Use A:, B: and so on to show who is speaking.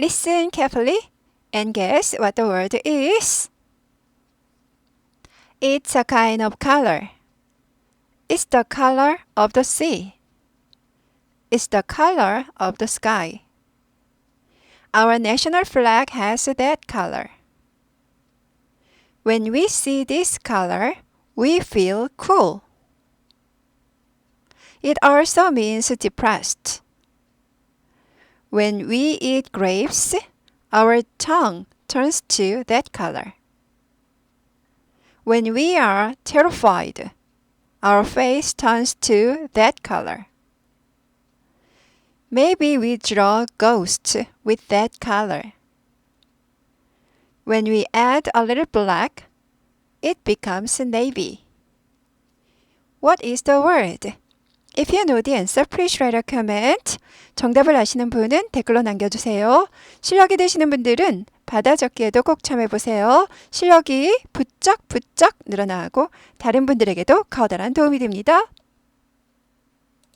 A: Listen carefully and guess what the word is. It's a kind of color. It's the color of the sea. It's the color of the sky. Our national flag has that color. When we see this color, we feel cool. It also means depressed. When we eat grapes, our tongue turns to that color. When we are terrified, our face turns to that color. Maybe we draw ghosts with that color. When we add a little black, it becomes navy. What is the word? If you know the answer, please write a comment. 정답을 아시는 분은 댓글로 남겨주세요. 실력이 되시는 분들은 받아 적기에도 꼭 참여해보세요. 실력이 부쩍부쩍 늘어나고 다른 분들에게도 커다란 도움이 됩니다.